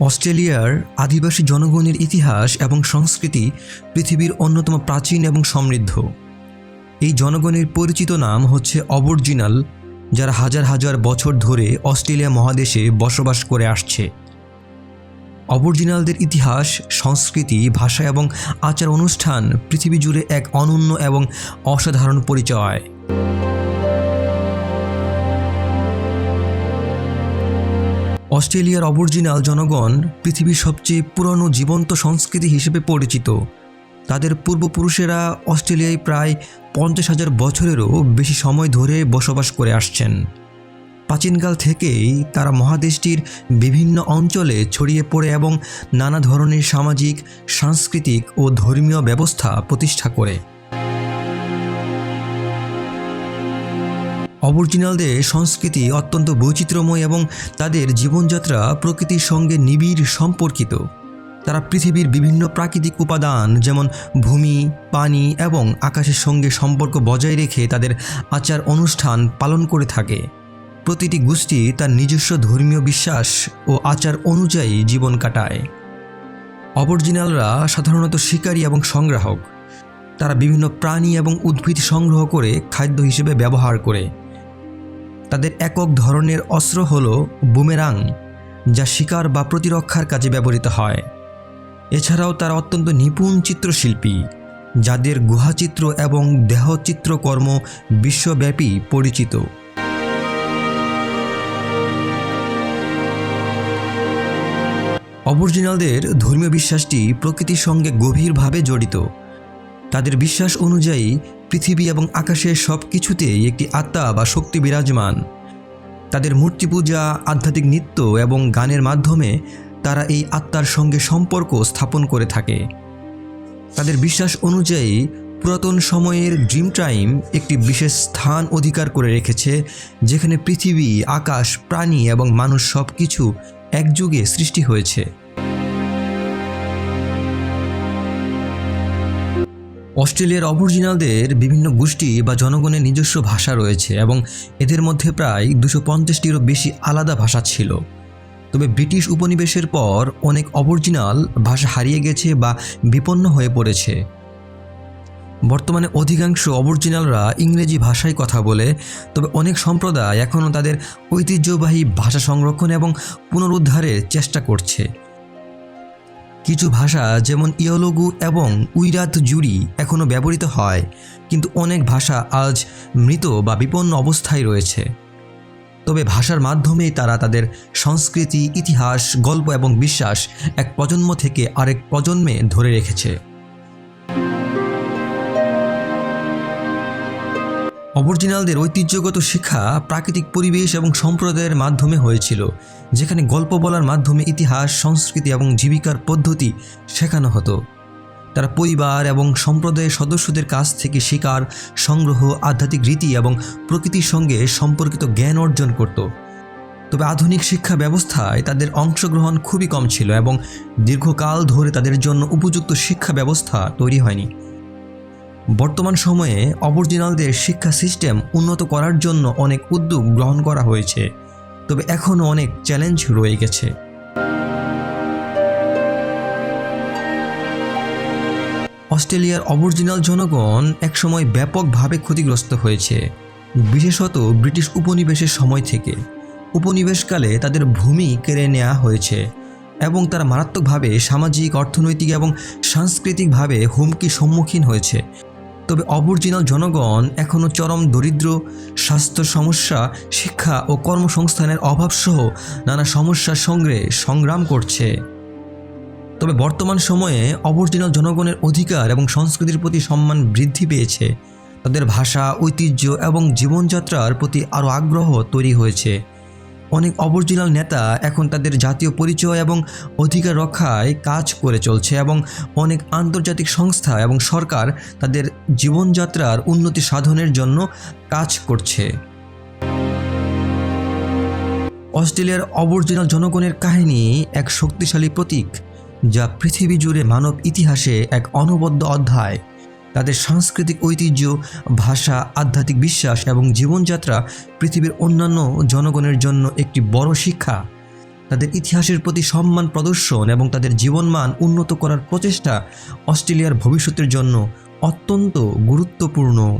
অস্ট্রেলিয়ার আদিবাসী জনগণের ইতিহাস এবং সংস্কৃতি পৃথিবীর অন্যতম প্রাচীন এবং সমৃদ্ধ। এই জনগণের পরিচিত নাম হচ্ছে অবর্জিনাল, যারা হাজার হাজার বছর ধরে অস্ট্রেলিয়া মহাদেশে বসবাস করে আসছে। অবর্জিনালদের ইতিহাস, সংস্কৃতি, ভাষা এবং আচার অনুষ্ঠান পৃথিবী জুড়ে এক অনন্য এবং অসাধারণ পরিচয়। অস্ট্রেলিয়ার অবর্জিনাল জনগণ পৃথিবীর সবচেয়ে পুরনো জীবন্ত সংস্কৃতি হিসেবে পরিচিত। তাদের পূর্বপুরুষেরা অস্ট্রেলিয়ায় প্রায় পঞ্চাশ হাজার বছরেরও বেশি সময় ধরে বসবাস করে আসছেন। প্রাচীনকাল থেকেই তারা মহাদেশটির বিভিন্ন অঞ্চলে ছড়িয়ে পড়ে এবং নানা ধরনের সামাজিক, সাংস্কৃতিক ও ধর্মীয় ব্যবস্থা প্রতিষ্ঠা করে। অবরিজিনালদের সংস্কৃতি অত্যন্ত বৈচিত্র্যময় এবং তাদের জীবনযাত্রা প্রকৃতির সঙ্গে নিবিড় সম্পর্কিত। তারা পৃথিবীর বিভিন্ন প্রাকৃতিক উপাদান যেমন ভূমি, পানি এবং আকাশের সঙ্গে সম্পর্ক বজায় রেখে তাদের আচার অনুষ্ঠান পালন করে থাকে। প্রতিটি গোষ্ঠী তার নিজস্ব ধর্মীয় বিশ্বাস ও আচার অনুযায়ী জীবন কাটায়। অবরিজিনালরা সাধারণত শিকারী এবং সংগ্রাহক। তারা বিভিন্ন প্রাণী এবং উদ্ভিদ সংগ্রহ করে খাদ্য হিসেবে ব্যবহার করে। তাদের একক ধরনের অস্ত্র হল বুমেরাং, যা শিকার বা প্রতিরক্ষার কাজে ব্যবহৃত হয়। এছাড়াও তারা অত্যন্ত নিপুণ চিত্রশিল্পী, যাদের গুহাচিত্র এবং দেহচিত্রকর্ম বিশ্বব্যাপী পরিচিত। অবরিজিনালদের ধর্মীয় বিশ্বাসটি প্রকৃতির সঙ্গে গভীরভাবে জড়িত। তাদের বিশ্বাস অনুযায়ী পৃথিবী এবং আকাশের সব কিছুতেই একটি আত্মা বা শক্তি বিরাজমান। তাদের মূর্তি পূজা, আধ্যাত্মিক নৃত্য এবং গানের মাধ্যমে তারা এই আত্মার সঙ্গে সম্পর্ক স্থাপন করে থাকে। তাদের বিশ্বাস অনুযায়ী পুরাতন সময়ের ড্রিম টাইম একটি বিশেষ স্থান অধিকার করে রেখেছে, যেখানে পৃথিবী, আকাশ, প্রাণী এবং মানুষ সব কিছু একযুগে সৃষ্টি হয়েছে। অস্ট্রেলিয়ার অবরিজিনালদের বিভিন্ন গোষ্ঠী বা জনগণের নিজস্ব ভাষা রয়েছে এবং এদের মধ্যে প্রায় দুশো পঞ্চাশটিরও বেশি আলাদা ভাষা ছিল। তবে ব্রিটিশ উপনিবেশের পর অনেক অবরিজিনাল ভাষা হারিয়ে গেছে বা বিপন্ন হয়ে পড়েছে। বর্তমানে অধিকাংশ অবরিজিনালরা ইংরেজি ভাষায় কথা বলে, তবে অনেক সম্প্রদায় এখনও তাদের ঐতিহ্যবাহী ভাষা সংরক্ষণ এবং পুনরুদ্ধারের চেষ্টা করছে। কিছু ভাষা যেমন ইয়োলগু এবং উইরাত জুড়ি এখনও ব্যবহৃত হয়, কিন্তু অনেক ভাষা আজ মৃত বা বিপন্ন অবস্থায় রয়েছে। তবে ভাষার মাধ্যমেই তারা তাদের সংস্কৃতি, ইতিহাস, গল্প এবং বিশ্বাস এক প্রজন্ম থেকে আরেক প্রজন্মে ধরে রেখেছে। অবরিজিনালদের ঐতিহ্যগত শিক্ষা প্রাকৃতিক পরিবেশ এবং সম্প্রদায়ের মাধ্যমে হয়েছিল, যেখানে গল্প বলার মাধ্যমে ইতিহাস, সংস্কৃতি এবং জীবিকার পদ্ধতি শেখানো হতো। তারা পরিবার এবং সম্প্রদায়ের সদস্যদের কাছ থেকে শিকার, সংগ্রহ, আধ্যাত্মিক রীতি এবং প্রকৃতির সঙ্গে সম্পর্কিত জ্ঞান অর্জন করত। তবে আধুনিক শিক্ষা ব্যবস্থায় তাদের অংশগ্রহণ খুবই কম ছিল এবং দীর্ঘকাল ধরে তাদের জন্য উপযুক্ত শিক্ষা ব্যবস্থা তৈরি হয়নি। বর্তমান সময়ে অবরিজিনালদের শিক্ষা সিস্টেম উন্নত করার জন্য অনেক উদ্যোগ গ্রহণ করা হয়েছে, তবে এখনও অনেক চ্যালেঞ্জ রয়ে গেছে। অস্ট্রেলিয়ার অবরিজিনাল জনগণ একসময় ব্যাপকভাবে ক্ষতিগ্রস্ত হয়েছে, বিশেষত ব্রিটিশ উপনিবেশের সময় থেকে। উপনিবেশকালে তাদের ভূমি কেড়ে নেওয়া হয়েছে এবং তারা মারাত্মকভাবে সামাজিক, অর্থনৈতিক এবং সাংস্কৃতিকভাবে হুমকির সম্মুখীন হয়েছে। তবে অবরিজিনাল জনগণ এখনও চরম দরিদ্র, স্বাস্থ্য সমস্যা, শিক্ষা ও কর্মসংস্থানের অভাবসহ নানা সমস্যার সঙ্গে সংগ্রাম করছে। তবে বর্তমান সময়ে অবরিজিনাল জনগণের অধিকার এবং সংস্কৃতির প্রতি সম্মান বৃদ্ধি পেয়েছে। তাদের ভাষা, ঐতিহ্য এবং জীবনযাত্রার প্রতি আরও আগ্রহ তৈরি হয়েছে। অনেক অবরিজিনাল নেতা এখন তাদের জাতীয় পরিচয় এবং অধিকার রক্ষায় কাজ করে চলছে এবং অনেক আন্তর্জাতিক সংস্থা এবং সরকার তাদের জীবনযাত্রার উন্নতি সাধনের জন্য কাজ করছে। অস্ট্রেলিয়ার অবরিজিনাল জনগণের কাহিনী এক শক্তিশালী প্রতীক, যা পৃথিবী জুড়ে মানব ইতিহাসে এক অনবদ্য অধ্যায়। তাদের সাংস্কৃতিক ঐতিহ্য, ভাষা, আধ্যাত্মিক বিশ্বাস এবং জীবনযাত্রা পৃথিবীর অন্যান্য জনগণের জন্য একটি বড় শিক্ষা। তাদের ইতিহাসের প্রতি সম্মান প্রদর্শন এবং তাদের জীবনমান উন্নত করার প্রচেষ্টা অস্ট্রেলিয়ার ভবিষ্যতের জন্য অত্যন্ত গুরুত্বপূর্ণ।